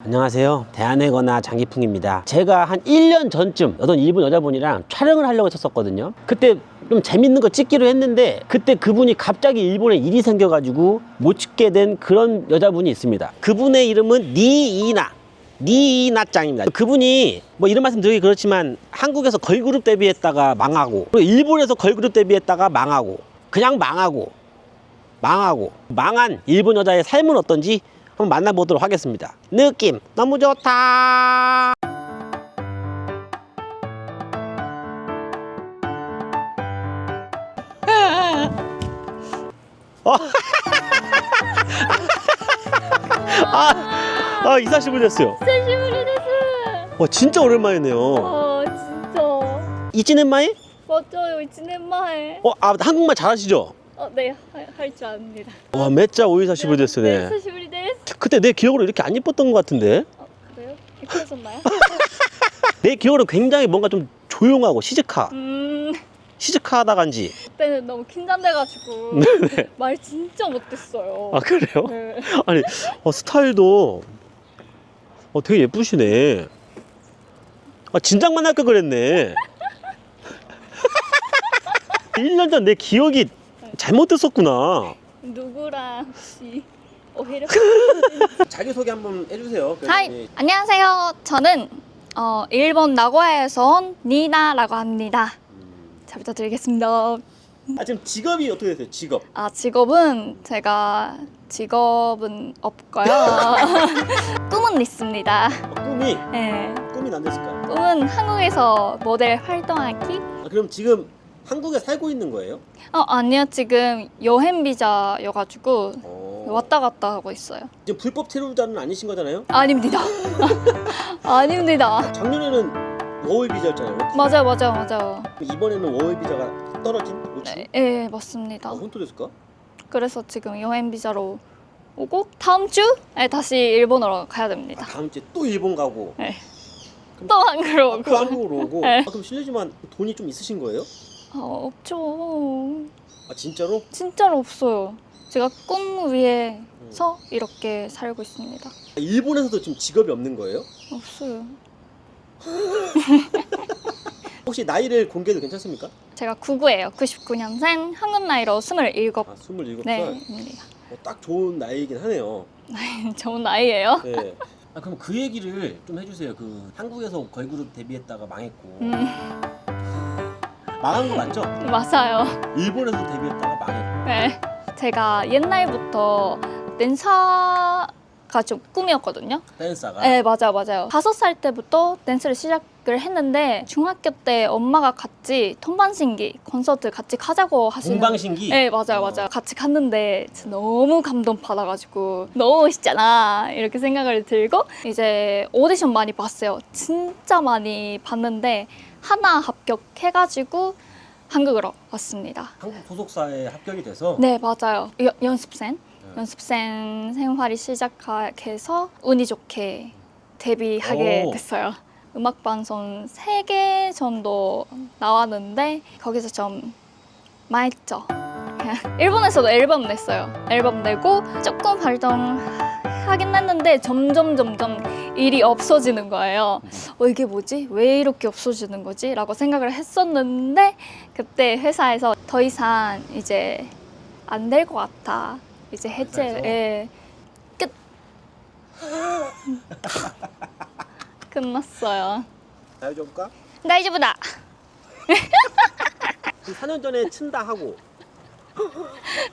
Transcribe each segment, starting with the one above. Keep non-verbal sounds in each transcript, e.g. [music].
안녕하세요. 대한해거나 장기풍입니다. 제가 한 1년 전쯤 어떤 일본 여자분이랑 촬영을 하려고 했었거든요. 그때 좀 재밌는 거 찍기로 했는데 그때 그분이 갑자기 일본에 일이 생겨가지고 못 찍게 된 그런 여자분이 있습니다. 그분의 이름은 니이나. 니이나짱입니다. 그분이 뭐 이런 말씀 드리기 그렇지만 한국에서 걸그룹 데뷔했다가 망하고 그리고 일본에서 걸그룹 데뷔했다가 망하고 그냥 망하고 망하고 망한 일본 여자의 삶은 어떤지 한번 만나보도록 하겠습니다 느낌 너무 좋다 아, [laughs] 아, 아 이사 씨 분이었어요. 이사 씨 분이었어요. 와 진짜 오랜만이네요. 어 진짜. 이지는 마이? 맞아요 이지는 마이. 어아 한국말 잘하시죠? 어네할 줄 압니다. 와 매짜 오이사 씨 분이었어요. 네. 네 그때 내 기억으로 이렇게 안 예뻤던 것 같은데 어, 그래요? 예뻐졌나요? [laughs] 내 기억으로 굉장히 뭔가 좀 조용하고 시즈카 음, 시즈카하다 간지 그때는 너무 긴장돼가지고 네네. [laughs] 말 진짜 못했어요. 아 그래요? 네. [laughs] 아니 어, 스타일도 어, 되게 예쁘시네 아 진작만 할걸 그랬네 1년 전 내 기억이 잘못됐었구나 누구랑 혹시 오히려? [laughs] 자기소개 한번 해주세요 하이, 안녕하세요. 저는 어, 일본 나고야에서 온 니나라고 합니다. 잘 부탁드리겠습니다. 아 지금 직업이 어떻게 되세요 직업 아 직업은 제가 직업은 없고요. [laughs] 꿈은 있습니다. 어, 꿈이 네, 꿈이 안 됐을까 꿈은 한국에서 모델 활동하기. 아, 그럼 지금 한국에 살고 있는 거예요? 어 아니요 지금 여행 비자여가지고 어... 왔다 갔다 하고 있어요. 지금 불법 체류자는 아니신 거잖아요? 아닙니다. [laughs] 아닙니다. 작년에는 워홀 비자였잖아요 맞아요 맞아요 맞아요. 이번에는 워홀 비자가 떨어진 노출? 네, 예 맞습니다. 아, 혼토 됐을까? 그래서 지금 여행 비자로 오고 다음 주에 다시 일본으로 가야 아, 됩니다. 다음 주에 또 일본 가고 또 한국으로 오고. 또 한국으로 오고 네. 아, 그럼 실례지만 돈이 좀 있으신 거예요? 아, 없죠. 아 진짜로? 진짜로 없어요. 제가 꿈 위에 서 이렇게 살고 있습니다. 일본에서도 지금 직업이 없는 거예요? 없어요. [laughs] 혹시 나이를 공개해도 괜찮습니까? 제가 99예요. 99년생 한국 나이로 27. 아 27살 네, 입니다. 어, 딱 좋은 나이이긴 하네요 [laughs] 좋은 나이예요. 네. [laughs] 아, 그럼 그 얘기를 좀 해주세요 그 한국에서 걸그룹 데뷔했다가 망했고 음, 망한 거 맞죠? 맞아요. 일본에서 데뷔했다가 망했고 네. 제가 옛날부터 댄서가 좀 꿈이었거든요. 댄서가 네, 맞아요, 맞아요. 다섯 살 때부터 댄스를 시작을 했는데 중학교 때 엄마가 같이 통반신기 콘서트 같이 가자고 하시는 공방신기 네 맞아요 어. 맞아요 같이 갔는데 진짜 너무 감동 받아가지고 너무 멋있잖아 이렇게 생각을 들고 이제 오디션 많이 봤어요 진짜 많이 봤는데 하나 합격해가지고 한국으로 왔습니다. 한국 소속사에 합격이 돼서? 네 맞아요. 여- 연습생? 네. 연습생 생활이 시작해서 운이 좋게 데뷔하게 오. 됐어요. 음악 방송 3개 정도 나왔는데 거기서 좀 망했죠? [laughs] 일본에서도 앨범 냈어요. 앨범 내고 조금 활동 하긴 했는데 점점 점점 일이 없어지는 거예요. 어, 이게 뭐지? 왜 이렇게 없어지는 거지? 라고 생각을 했었는데 그때 회사에서 더 이상 이제 안 될 것 같아. 이제 해제. 예. 끝. [laughs] 끝났어요. 나이 좀 볼까? 나 이제보다. 4년 전에 친다 하고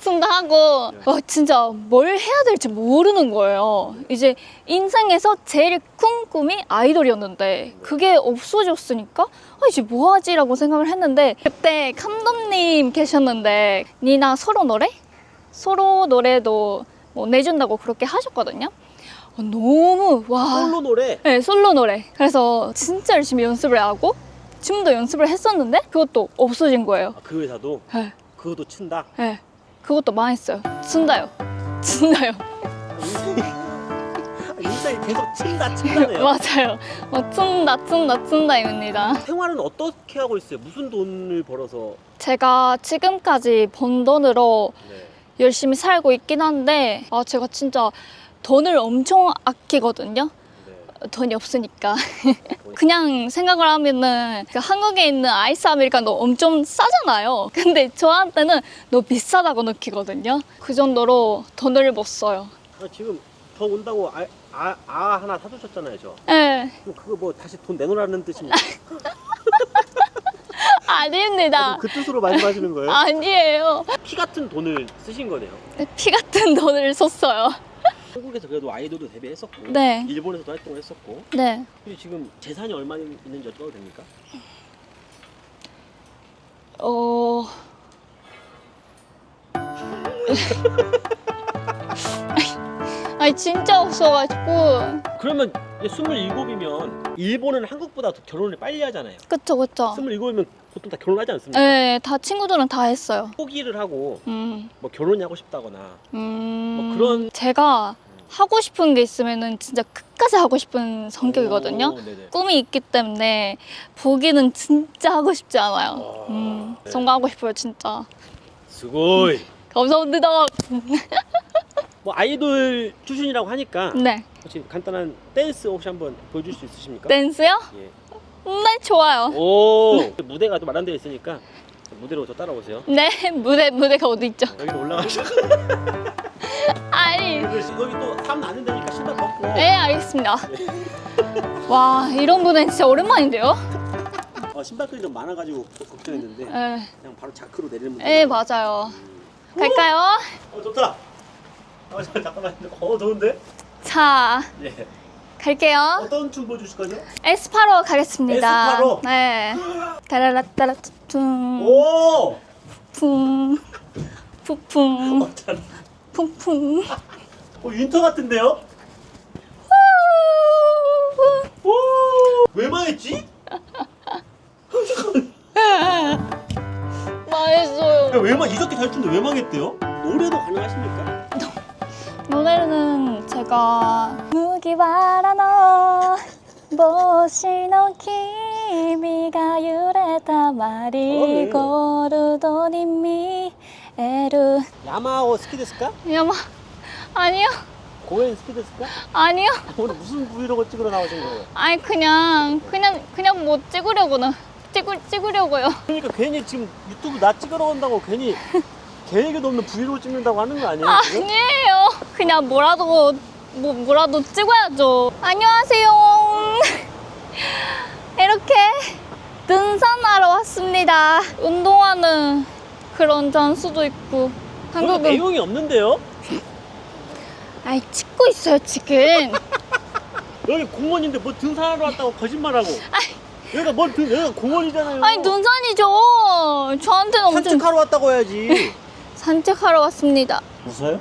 춘다 하고 와 진짜 뭘 해야 될지 모르는 거예요. 이제 인생에서 제일 큰 꿈이 아이돌이었는데 그게 없어졌으니까 아 이제 뭐 하지 라고 생각을 했는데 그때 감독님 계셨는데 니나 서로 노래? 서로 노래도 뭐 내준다고 그렇게 하셨거든요. 아, 너무 와 솔로 노래 네, 솔로 노래. 그래서 진짜 열심히 연습을 하고 춤도 연습을 했었는데 그것도 없어진 거예요. 아, 그 회사도 네. 그것도 친다 네, 그것도 망했어요. 쓴다요. 쓴다요. 인생이 계속 친다 친다네요 맞아요. 어, 춘다, 춘다, 춘다입니다. 생활은 어떻게 하고 있어요? 무슨 돈을 벌어서 제가 지금까지 번 돈으로 네. 열심히 살고 있긴 한데, 아, 제가 진짜 돈을 엄청 아끼거든요. 돈이 없으니까 [laughs] 그냥 생각을 하면은 그 한국에 있는 아이스 아메리카노 엄청 싸잖아요. 근데 저한테는 너무 비싸다고 느끼거든요. 그 정도로 돈을 못 써요. 아, 지금 더 온다고 아, 아, 아 하나 사주셨잖아요, 저. 네, 그럼 그거 뭐 다시 돈 내놓으라는 뜻입니까? [laughs] 아닙니다. 그 뜻으로 말씀하시는 거예요? 아니에요. 피 같은 돈을 쓰신 거네요. 피 같은 돈을 썼어요. 한국에서 그래도 아이돌도 데뷔했었고, 네, 일본에서도 활동을 했었고, 네. 그리고 지금 재산이 얼마 있는지 여쭤봐도 됩니까? 어. [laughs] 아니 진짜 없어가지고 그러면 27이면 일본은 한국보다 더 결혼을 빨리 하잖아요. 그쵸 그쵸. 27이면 보통 다 결혼하지 않습니까? 네 다 친구들은 다 했어요. 포기를 하고 음, 뭐 결혼이 하고 싶다거나. 음. 뭐 그런- 제가 하고 싶은 게 있으면은 진짜 끝까지 하고 싶은 성격이거든요. 오, 네네. 꿈이 있기 때문에 보기는 진짜 하고 싶지 않아요. 와, 음, 네. 성공하고 싶어요 진짜. 스고이. 감사합니다 [laughs] 뭐 아이돌 출신이라고 하니까 네 혹시 간단한 댄스 혹시 한번 보여줄 수 있으십니까? 댄스요? 예. 네 좋아요 오 무대가 또 마련되어 있으니까 무대로 저 따라오세요. 네 무대 무대가 어디 있죠? 여기로 올라가시고 [laughs] 아니 여기 또 사람 나는 데니까 신발 벗고 네 알겠습니다. 와 이런 분은 진짜 오랜만인데요? 어, 신발끈이 좀 많아가지고 걱정했는데 네, 그냥 바로 자크로 내리는 분들. 네 맞아요. 갈까요? 어 좋다. 어 자, 잠깐만. 어 더운데? 자 예. 갈게요. 어떤 춤 보여주실 거죠? 에스파로 가겠습니다. 에스파로? 네. 따라라따라퉁 오. 쿵 푸풍 어, 잘. 쿵쿵 어 윈터 같은데요? 오. 왜 망했지? [laughs] 맛있어요. 왜 망? 이렇게 잘 추는데 왜 망했대요? 노래도 가능하십니까? 노래는 제가 무기바라노 보시노 키미가 유레타 마리고르도 니 미 에루 야마 오 스키데스까? 야마 아니요 고엔 스키데스까? 아니요 오늘 무슨 브이로그 찍으러 나오신 거예요? 아니 그냥 그냥 그냥 뭐 찍으려고는 찍을 찍으려고요 그러니까 괜히 지금 유튜브 나 찍으러 온다고 괜히 [laughs] 계획에도 없는 브이로그 찍는다고 하는 거 아니에요? 지금? 아니에요 그냥 뭐라도 뭐 뭐라도 찍어야죠. 안녕하세요. [laughs] 이렇게 등산하러 왔습니다. 운동하는 그런 장수도 있고. 한국은 내용이 없는데요? 아이 찍고 있어요 지금. [laughs] 여기 공원인데 뭐 등산하러 왔다고 거짓말하고. 여기가 뭘 등, 여기가 공원이잖아요. 아니 등산이죠. 저한테는 엄청 산책하러 왔다고 해야지. [laughs] 산책하러 왔습니다. 웃어요?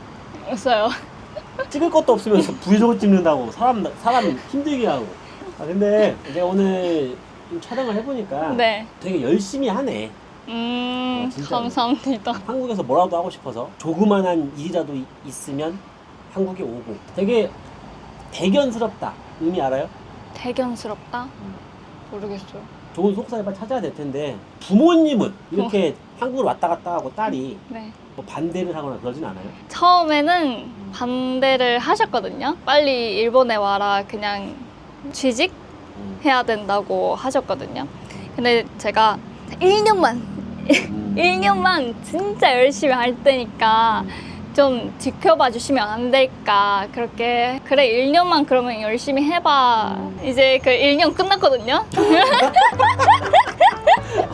있어요 찍을 것도 없으면서 [laughs] 브이로그 찍는다고 사람 사람 힘들게 하고 아 근데 제가 오늘 좀 촬영을 해보니까 네 되게 열심히 하네 음, 어, 진짜로. 감사합니다. 한국에서 뭐라도 하고 싶어서 조그만한 일이라도 이- 있으면 한국에 오고 되게 대견스럽다 의미 알아요? 대견스럽다? 음. 모르겠어요. 좋은 속사를 찾아야 될 텐데 부모님은 이렇게 한국을 왔다 갔다 하고 딸이 네. 뭐 반대를 하거나 그러진 않아요? 처음에는 반대를 하셨거든요. 빨리 일본에 와라. 그냥 취직 음. 해야 된다고 하셨거든요. 근데 제가 1년만, 음. 1년만 진짜 열심히 할 테니까 좀 지켜봐 주시면 안 될까. 그렇게. 그래, 1년만 그러면 열심히 해봐. 이제 그 1년 끝났거든요.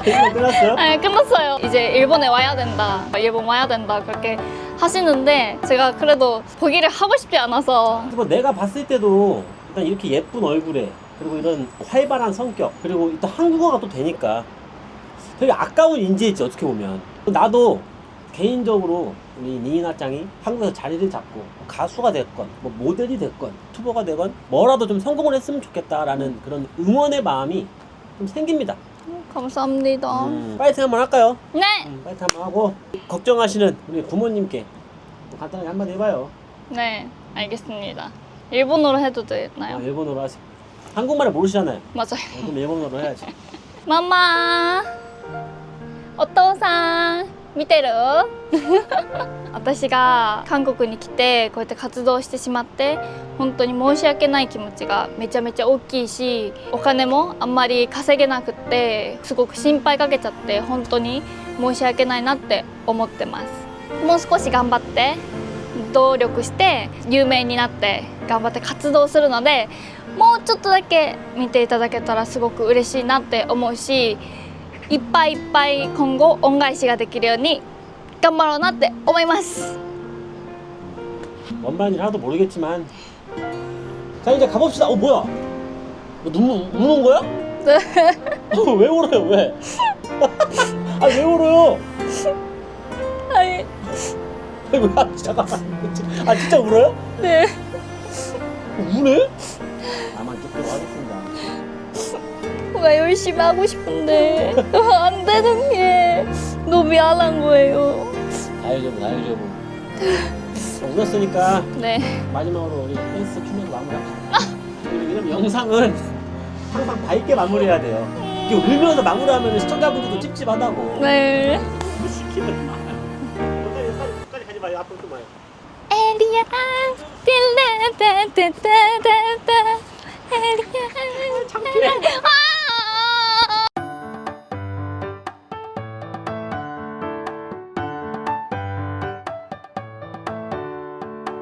이거 끝났어요? 네, 끝났어요. 이제 일본에 와야 된다. 일본 와야 된다. 그렇게 하시는데 제가 그래도 보기를 하고 싶지 않아서 뭐 내가 봤을 때도 일단 이렇게 예쁜 얼굴에 그리고 이런 활발한 성격 그리고 또 한국어가 또 되니까 되게 아까운 인재였지 어떻게 보면 나도 개인적으로 우리 니나 짱이 한국에서 자리를 잡고 뭐 가수가 됐건 뭐 모델이 됐건 투버가 되건 뭐라도 좀 성공을 했으면 좋겠다라는 그런 응원의 마음이 좀 생깁니다. 감사합니다. 음, 파이팅 한번 할까요? 네, 음, 파이팅 한번 하고 걱정하시는 우리 부모님께 뭐 간단하게 한마디 해봐요. 네, 알겠습니다. 일본어로 해도 아, 되나요? 일본어로 하세요. 한국말을 모르시잖아요. 맞아요. 어, 그럼 일본어로 해야지. [laughs] 마마, 어떠상? 見てる？[laughs] 私が韓国に来てこうやって活動してしまって本当に申し訳ない気持ちがめちゃめちゃ大きいしお金もあんまり稼げなくってすごく心配かけちゃって本当に申し訳ないなって思ってます。もう少し頑張って努力して有名になって頑張って活動するのでもうちょっとだけ見ていただけたらすごく嬉しいなって思うし いっぱいいっぱい今後恩返しができるように頑張ろうなって思います。 뭔 말인지 하나도 모르겠지만 자 이제 가봅시다 어 뭐야 너 눈물 우는 거야? 네. 어, [laughs] 왜 울어요 왜? [laughs] 아 왜 울어요? 아니, 왜 아, 잠깐만 아 진짜 울어요? 네. 우네? [laughs] 나만 듣도록 하겠습니다 뭔가 열심히 하고 싶은데 [laughs] 안 되는 게 너무 미안한 거예요. 다이어저브 다이어저브 어, 울었으니까 네. 마지막으로 우리 댄스 큐는 마무리합시다 우리 왜냐면 영상은 항상 밝게 마무리해야 돼요 이게 울면서 마무리하면 시청자분들도 찝찝하다고 네. 시키는 말 끝까지 가지 마요 앞으로 좀 와요 에리야, 딜레, 따따따따따, 에리야. 창피해. 아!